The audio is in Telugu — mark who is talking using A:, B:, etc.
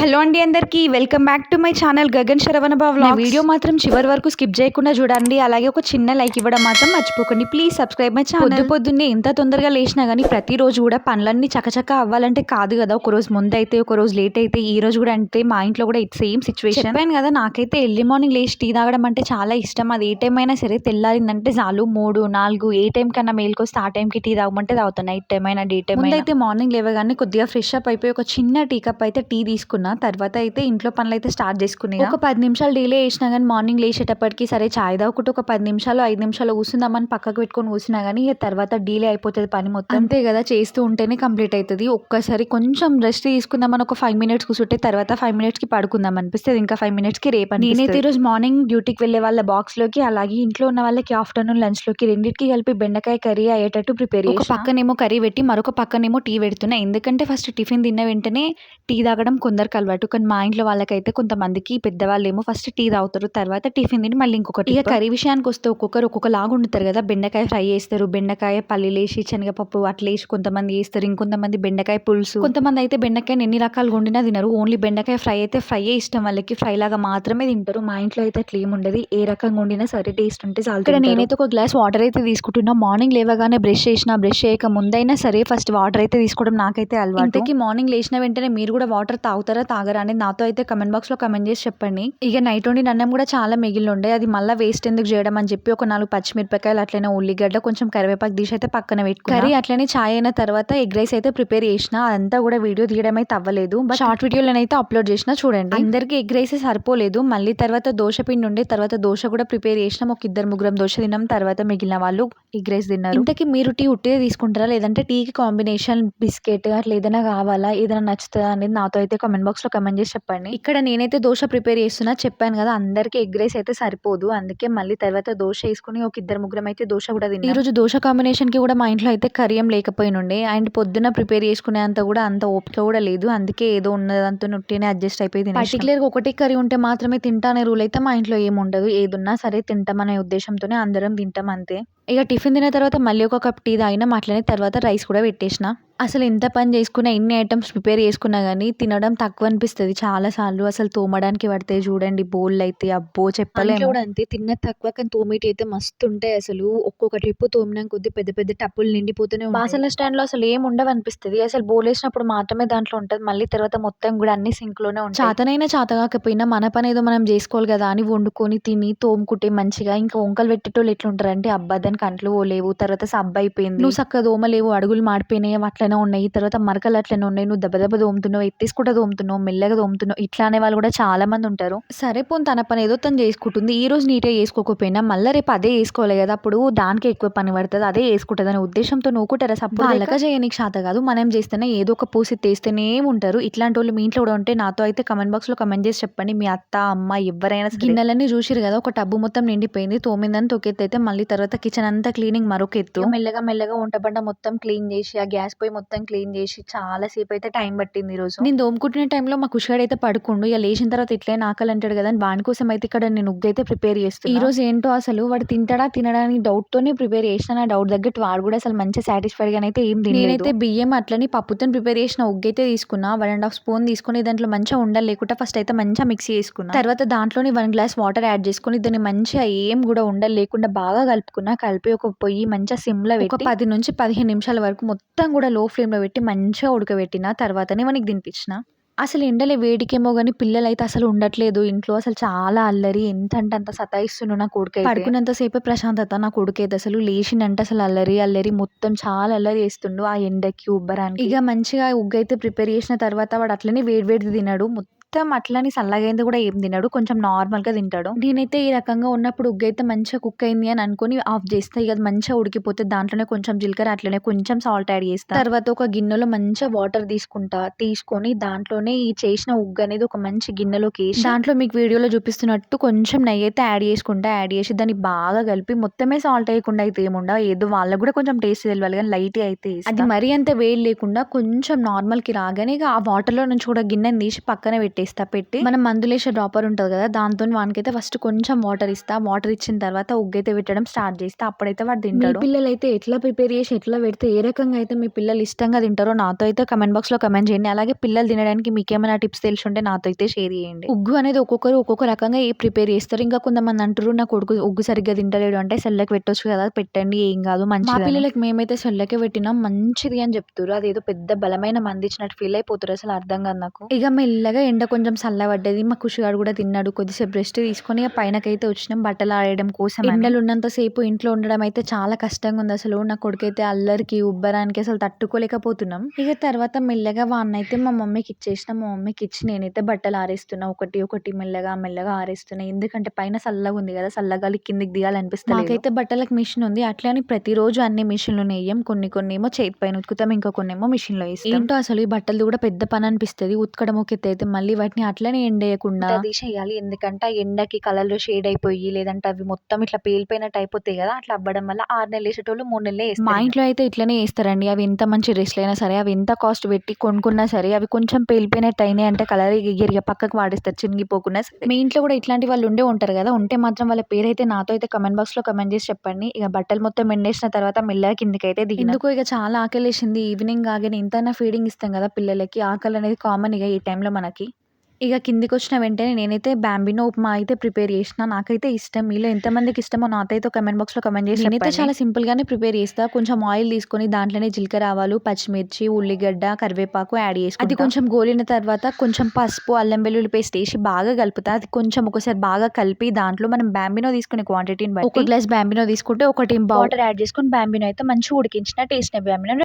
A: హలో అండి అందరికీ. Welcome back to my channel Gagan Saravana Babu video మాత్రం చివరి వరకు స్కిప్ చేయకుండా చూడండి. అలాగే ఒక చిన్న లైక్ ఇవ్వడం మాత్రం మర్చిపోకండి. Please subscribe my channel. పొద్దు పొద్దున్నే ఎంత తొందరగా లేచినా కానీ ప్రతిరోజు కూడా పనులన్నీ చకచక అవ్వాలంటే కాదు కదా. ఒక రోజు ముందు అయితే ఒక రోజు లేట్ అయితే ఈ రోజు కూడా అంటే మా ఇంట్లో కూడా ఇట్ సేమ్ సిచ్యువేషన్. చెప్పాను కదా నాకైతే ఎర్లీ మార్నింగ్ లేచి టీ తాగడం అంటే చాలా ఇష్టం. అది ఏ టైం అయినా సరే తెల్లారిందంటే చాలు మూడు నాలుగు ఏ టైం కన్నా మేలుకొస్తే ఆ టైంకి టీ తాగమంటే తాగుతాను నైట్ టైం అయినా డే టైం అయితే మార్నింగ్ లేవగానే కొద్దిగా ఫ్రెష్ అప్ అయిపోయి ఒక చిన్న టీ కప్ అయితే టీ తీసుకున్నా తర్వాత అయితే ఇంట్లో పనులు అయితే స్టార్ట్ చేసుకున్నా ఒక పది నిమిషాలు డిలే చేసినా కానీ మార్నింగ్ లేచేటప్పటికి సరే చాయ్ తాగుకుంటూ ఒక పది నిమిషాలు ఐదు నిమిషాలు కూర్చుందామని పక్కకు పెట్టుకొని కూర్చున్నా కానీ ఇక తర్వాత డీలే అయిపోతుంది పని మొత్తం. అంతే కదా చేస్తూ ఉంటేనే కంప్లీట్ అవుతుంది ఒక్కసారి కొంచెం రెస్ట్ తీసుకుందామని ఒక ఫైవ్ మినిట్స్ కూర్చుంటే తర్వాత ఫైవ్ మినిట్స్కి పడుకుందాం అనిపిస్తుంది. ఇంకా ఫైవ్ మినిట్స్కి రేపు నేనైతే ఈరోజు మార్నింగ్ డ్యూటీకి వెళ్ళే వాళ్ళ బాక్స్లోకి అలాగే ఇంట్లో ఉన్న వాళ్ళకి ఆఫ్టర్నూన్ లంచ్లోకి రెండింటికి కలిపి బెండకాయ కర్రీ అయ్యేటట్టు ప్రిపేర్ ఒక పక్కనేమో కర్రీ పెట్టి మరొక పక్కనేమో టీ పెడుతున్నా. ఎందుకంటే ఫస్ట్ టిఫిన్ తిన్న వెంటనే టీ తాగడం కొందరికి అలవాటు. కానీ మా ఇంట్లో వాళ్ళకైతే కొంతమందికి పెద్దవాళ్ళు ఏమో ఫస్ట్ టీ తాగుతారు తర్వాత టిఫిన్ తిని మళ్ళీ ఇంకొకటి ఇక కర్రీ విషయానికి వస్తే ఒక్కొక్కరు ఒక్కొక్క లాగా కదా బెండకాయ ఫ్రై చేస్తారు బెండకాయ పల్లీలు వేసి శనగపప్పు అట్లా వేసి కొంతమంది చేస్తారు ఇంకొంతమంది బెండకాయ పులుసు. కొంతమంది అయితే బెండకాయని ఎన్ని రకాలుగా వండినా తినరు ఓన్లీ బెండకాయ ఫ్రై అయితే ఫ్రై ఇష్టం వాళ్ళకి ఫ్రై లాగా మాత్రమే తింటారు. మా ఇంట్లో అయితే అట్లా ఏమి ఉండదు ఏ రకంగా వండినా సరే టేస్ట్ ఉంటే చాలు ఇక్కడ నేనైతే ఒక గ్లాస్ వాటర్ అయితే తీసుకుంటున్నా. మార్నింగ్ లేవగానే బ్రష్ చేసిన బ్రష్ చేయక ముందైనా సరే ఫస్ట్ వాటర్ అయితే తీసుకోవడం నాకైతే అలవాటు. ఇంతకీ మార్నింగ్ లేచిన వెంటనే మీరు కూడా వాటర్ తాగుతారా తాగరా అనేది నాతో అయితే కమెంట్ బాక్స్లో కమెంట్ చేసి చెప్పండి. ఇక నైట్ వండి అన్నం కూడా చాలా మిగిలి ఉండే అది మళ్ళీ వేస్ట్ ఎందుకు చేయడం అని చెప్పి ఒక నాలుగు పచ్చిమిరపకాయలు అట్లనే ఉల్లిగడ్డ కొంచెం కరివేపాకు తీసి అయితే పక్కన పెట్టుకున్నా. కర్రీ అట్లనే చాయ్ అయిన తర్వాత ఎగ్ రైస్ అయితే ప్రిపేర్ చేసిన అదంతా కూడా వీడియో తీయడం అయితే అవ్వలేదు. బట్ షార్ట్ వీడియోలో అయితే అప్లోడ్ చేసిన చూడండి. అందరికి ఎగ్ రైస్ సరిపోలేదు. మళ్ళీ తర్వాత దోశ పిండి ఉండే తర్వాత దోశ కూడా ప్రిపేర్ చేసినాం ఒక ఇద్దరు ముగ్గురం దోశ తిన్నాం తర్వాత మిగిలిన వాళ్ళు ఎగ్ రైస్ తిన్నారు. ఇంతకీ మీరు టీ ఉట్టిదే తీసుకుంటారా? లేదంటే టీకి కాంబినేషన్ బిస్కెట్ అట్లా ఏదైనా కావాలా? ఏదైనా నచ్చుతుందా అనేది నాతో అయితే కామెంట్ బాక్స్ లో కమెంట్ చేసి చెప్పండి. ఇక్కడ నేనైతే దోశ ప్రిపేర్ చేస్తున్నా చెప్పాను కదా అందరికి ఎగ్ రైస్ అయితే సరిపోదు. అందుకే మళ్ళీ తర్వాత దోశ వేసుకుని ఒక ఇద్దరు ముగ్గురం అయితే దోశ కూడా తిన్నాం. ఈ రోజు దోశ కాంబినేషన్కి కూడా మా ఇంట్లో అయితే కర్రీ ఏం లేకపోయినుండే. అండ్ పొద్దున ప్రిపేర్ చేసుకునే అంత కూడా అంత ఓపిక కూడా లేదు. అందుకే ఏదో ఉన్నదంతా నొట్టినే అడ్జస్ట్ అయిపోయి పర్టికులర్ ఒకటి కర్రీ ఉంటే మాత్రమే తింటా అనే రూల్ అయితే మా ఇంట్లో ఏమి ఉండదు ఏదున్నా సరే తింటామనే ఉద్దేశంతోనే అందరం తింటాం అంతే. ఇక టిఫిన్ తిన్న తర్వాత మళ్ళీ ఒక కప్ టీ తాగినాం అట్లనే తర్వాత రైస్ కూడా పెట్టేసిన. అసలు ఎంత పని చేసుకున్నా ఎన్ని ఐటమ్స్ ప్రిపేర్ చేసుకున్నా కానీ తినడం తక్కువ అనిపిస్తుంది చాలా సార్లు అసలు తోమడానికి పడతాయి చూడండి బోళ్ళు అయితే అబ్బో చెప్పలేము. కూడా అంతే. తిన్న తక్కువ కానీ తోమేటి అయితే మస్తు ఉంటాయి అసలు. ఒక్కొక్క ట్రిప్ తోమినా కొద్ది పెద్ద పెద్ద టప్పులు నిండిపోతూనే బాసల స్టాండ్లో అసలు ఏం ఉండవు అనిపిస్తుంది. అసలు బోల్ వేసినప్పుడు మాత్రమే దాంట్లో ఉంటుంది. మళ్ళీ తర్వాత మొత్తం కూడా అన్ని సింక్లోనే ఉంటాయి. చాతనైనా చాత కాకపోయినా మన పని ఏదో మనం చేసుకోవాలి కదా అని వండుకొని తిని తోముకుంటే మంచిగా. ఇంకా వంకలు పెట్టేటోళ్ళు ఎట్లుంటారంటే అబ్బా దానికి అంట్లు లేవు తర్వాత సబ్బు అయిపోయింది. నువ్వు చక్కగా దోమలేవు అడుగులు మాడిపోయినాయి అట్లనే ఉన్నాయి తర్వాత మరకలు అట్లనే ఉన్నాయి నువ్వు దెబ్బ దెబ్బ దోముతున్నావు ఎత్తేసుకుంటా దోముతున్నావు మెల్లగా దోముతున్నావు ఇట్లా అనే వాళ్ళు కూడా చాలా మంది ఉంటారు. సరే పోను తన పని ఏదో తను చేసుకుంటుంది ఈ రోజు నీట్గా చేసుకోకపోయినా మళ్ళీ రేపు అదే వేసుకోవాలి కదా అప్పుడు దానికి ఎక్కువ పని పడుతుంది అదే వేసుకుంటుంది అనే ఉద్దేశంతో నువ్వు కూడా సబ్బు వాళ్ళక చేయనీకి శాత కాదు మనం చేస్తేనే ఏదో ఒక పూసి తీస్తేనే ఉంటారు. ఇట్లాంటి వాళ్ళు మీ ఇంట్లో కూడా ఉంటే నాతో అయితే కమెంట్ బాక్స్లో కమెంట్ చేసి చెప్పండి. మీ అత్త అమ్మ ఎవరైనా. గిన్నెలన్నీ చూసిరు కదా ఒక టబ్బు మొత్తం నిండిపోయింది తోమిందని తొకెత్తి అయితే మళ్ళీ తర్వాత కిచెన్ అంతా క్లీనింగ్ మరొక ఎత్తు. మెల్లగా మెల్లగా వంట బండ మొత్తం క్లీన్ చేసి ఆ గ్యాస్ పొయ్యి మొత్తం క్లీన్ చేసి చాలా సేపు అయితే టైం పట్టింది ఈ రోజు. నేను దోముకుంటున్న టైంలో మా కుషాడు అయితే పడుకుండు. ఇక లేచిన తర్వాత ఇట్లే ఆకలి అంటాడు కదా వాని కోసం అయితే ఇక్కడ నేను ఉగ్గు అయితే ప్రిపేర్ చేస్తాను ఈ రోజు ఏంటో అసలు వాడు తింటాడా తినడా అని డౌట్ తోనే ప్రిపేర్ చేసిన నా డౌట్ తగ్గట్టు వాడు కూడా అసలు మంచి సాటిస్ఫైడ్గా అయితే ఏం నేనైతే బియ్యం అట్లని పప్పుతో ప్రిపేర్ చేసిన ఉగ్గు అయితే తీసుకున్నా. వన్ అండ్ హాఫ్ స్పూన్ తీసుకుని దాంట్లో మంచిగా ఉండాలి లేకుండా ఫస్ట్ అయితే మంచిగా మిక్సీ చేసుకున్నా. తర్వాత దాంట్లోని వన్ గ్లాస్ వాటర్ యాడ్ చేసుకుని దాన్ని మంచిగా ఏం కూడా ఉండాలి లేకుండా బాగా కలుపుకున్నా. కలిపి ఒక పొయ్యి మంచిగా సిమ్లో పెట్టి పది నుంచి పదిహేను నిమిషాల వరకు మొత్తం కూడా లో ఫ్లేమ్లో పెట్టి మంచిగా ఉడకబెట్టిన తర్వాతనే మనకి తినిపించిన. అసలు ఎండలే వేడికేమో కానీ పిల్లలు అయితే అసలు ఉండట్లేదు. ఇంట్లో అసలు చాలా అల్లరి. ఎంత అంటే అంత సతాయిస్తున్నా నా కొడుకు పడుకున్నంత సేపే ప్రశాంతత నా కొడుకు అయితే అసలు లేచిందంటే అసలు అల్లరి అల్లరి. మొత్తం చాలా అల్లరి చేస్తుండు ఆ ఎండకి ఉబ్బరానికి. ఇక మంచిగా ఉగ్గు అయితే ప్రిపేర్ చేసిన తర్వాత వాడు అట్లనే వేడి వేడి తిన్నాడు మొత్తం అట్లని సల్లగైంది కూడా ఏం తినడు. కొంచెం నార్మల్గా తింటాడు. నేనైతే ఈ రకంగా ఉన్నప్పుడు ఉగ్గు అయితే మంచిగా కుక్ అయింది అని అనుకుని ఆఫ్ చేస్తా. ఇక అది మంచిగా ఉడికిపోతే దాంట్లోనే కొంచెం జీలకర్ర అట్లనే కొంచెం సాల్ట్ యాడ్ చేస్తా. తర్వాత ఒక గిన్నెలో మంచిగా వాటర్ తీసుకుంటా. తీసుకొని దాంట్లోనే ఈ చేసిన ఉగ్గు అనేది ఒక మంచి గిన్నెలోకి వేసి దాంట్లో మీకు వీడియోలో చూపిస్తున్నట్టు కొంచెం నెయ్యి అయితే యాడ్ చేసుకుంటా. యాడ్ చేసి దాన్ని బాగా కలిపి మొత్తమే సాల్ట్ వేయకుండా అయితే ఏముండా ఏదో వాళ్ళకి కూడా కొంచెం టేస్ట్ తెలియాలి కానీ లైట్ అయితే అది మరీ అంత వేడి లేకుండా కొంచెం నార్మల్కి రాగానే ఇక ఆ వాటర్లో నుంచి కూడా గిన్నెని తీసి పక్కన పెట్టి పెట్టేస్తా పెట్టి మనం మందులేసే డ్రాపర్ ఉంటుంది కదా దాంతో వానికైతే ఫస్ట్ కొంచెం వాటర్ ఇస్తా వాటర్ ఇచ్చిన తర్వాత ఉగ్గైతే పెట్టడం స్టార్ట్ చేస్తా అప్పుడైతే వాడు తింటాడు. పిల్లలు అయితే ఎట్లా ప్రిపేర్ చేసి ఎట్లా పెడితే ఏ రకంగా అయితే మీ పిల్లలు ఇష్టంగా తింటారో నాతో అయితే కమెంట్ బాక్స్లో కమెంట్ చేయండి. అలాగే పిల్లలు తినడానికి మీకు ఏమైనా టిప్స్ తెలిసి ఉంటే నాతో అయితే షేర్ చేయండి. ఉగ్గు అనేది ఒక్కొక్కరు ఒక్కొక్క రకంగా ఏ ప్రిపేర్ చేస్తారు. ఇంకా కొంతమంది అంటారు నా కొడుకు ఉగ్గు సరిగ్గా తింటలేడు అంటే సెల్లకి పెట్టొచ్చు కదా పెట్టండి ఏం కాదు మంచి మా పిల్లలకి మేమైతే సెల్లకే పెట్టినాం మంచిది అని చెప్తారు అదేదో పెద్ద బలమైన మంది ఇచ్చినట్టు ఫీల్ అయిపోతారు అసలు అర్థం కాదు నాకు. ఇక మెల్లగా ఎండ కొంచెం చల్లబడ్డది మా కుషిగాడు కూడా తిన్నాడు కొద్దిసేపు రెస్ట్ తీసుకొని పైనకైతే వచ్చినాం బట్టలు ఆడడం కోసం ఎండలు ఉన్నంత సేపు ఇంట్లో ఉండడం అయితే చాలా కష్టంగా ఉంది అసలు. నా కొడుకైతే అల్లరికి ఉబ్బరానికి అసలు తట్టుకోలేకపోతున్నాం. ఇక తర్వాత మెల్లగా వాన్నైతే మా మమ్మీకి ఇచ్చేసిన మా మమ్మీకి ఇచ్చి నేనైతే బట్టలు ఆరేస్తున్నా. ఒకటి ఒకటి మెల్లగా మెల్లగా ఆరేస్తున్నా. ఎందుకంటే పైన చల్లగా ఉంది కదా చల్లగాలి కిందికి దిగాలనిపిస్తుంది నాకైతే బట్టలకు మిషన్ ఉంది. అట్లని ప్రతిరోజు అన్ని మిషన్లు నెయ్యం కొన్ని కొన్ని ఏమో చేతి పైన ఉతుకుతాం ఇంకా కొన్ని ఏమో మిషన్లో వేస్తాం. ఏంటో అసలు ఈ బట్టలు కూడా పెద్ద పని అనిపిస్తుంది. ఉతకడం ఒక అయితే మళ్ళీ వాటిని అట్లనే ఎండేయకుండా తీసేయాలి ఎందుకంటే ఆ ఎండకి కలర్ షేడ్ అయిపోయి లేదంటే అవి మొత్తం ఇట్లా పేలిపోయినట్టు అయిపోతాయి కదా అట్లా అవ్వడం వల్ల ఆరు నెలలు వేసేటోళ్ళు మూడు నెలలు వేస్తారు. మా ఇంట్లో అయితే ఇట్లనే వేస్తారండి. అవి ఎంత మంచి డ్రెస్లు అయినా సరే అవి ఎంత కాస్ట్ పెట్టి కొనుక్కున్నా సరే అవి కొంచెం పేలిపోయినట్టు అయినాయి అంటే కలర్ ఎగిరిగా పక్కకు వాడేస్తారు. చినిగిపోకుండా సరే. మీ ఇంట్లో కూడా ఇట్లాంటి వాళ్ళు ఉండే ఉంటారు కదా ఉంటే మాత్రం వాళ్ళ పేరైతే నాతో అయితే కమెంట్ బాక్స్లో కమెంట్ చేసి చెప్పండి. ఇక బట్టలు మొత్తం ఎండేసిన తర్వాత మెల్లగా కిందికి అయితే దిగి ఎందుకు ఇక చాలా ఆకలి వేసింది ఈవినింగ్ ఆగిన ఇంతైనా ఫీడింగ్ ఇస్తాం కదా పిల్లలకి. ఆకలి అనేది కామన్ ఇక ఈ టైంలో మనకి. ఇక కిందికి వచ్చిన వెంటనే నేనైతే బ్యాంబినో ఉప్మా అయితే ప్రిపేర్ చేసిన. నాకైతే ఇష్టం. మీలో ఎంతమందికి ఇష్టమో నాకైతే కమెంట్ బాక్స్లో కమెంట్ చేసి నేనైతే చాలా సింపుల్ గానే ప్రిపేర్ చేస్తా. కొంచెం ఆయిల్ తీసుకొని దాంట్లోనే జీలకర్ర ఆవాలు పచ్చిమిర్చి ఉల్లిగడ్డ కరివేపాకు యాడ్ చేసుకుంటా. అది కొంచెం గోలిన తర్వాత కొంచెం పసుపు అల్లం వెల్లుల్లి పేస్ట్ వేసి బాగా కలుపుతా. అది కొంచెం ఒకసారి బాగా కలిపి దాంట్లో మనం బ్యాంబినో తీసుకునే క్వాంటిటీని బట్టి ఒక గ్లాస్ బ్యాంబినో తీసుకుంటే ఒకటి వాటర్ యాడ్ చేసుకొని బ్యాంబినో అయితే మంచిగా ఉడికించిన టేస్ట్ బ్యాంబినో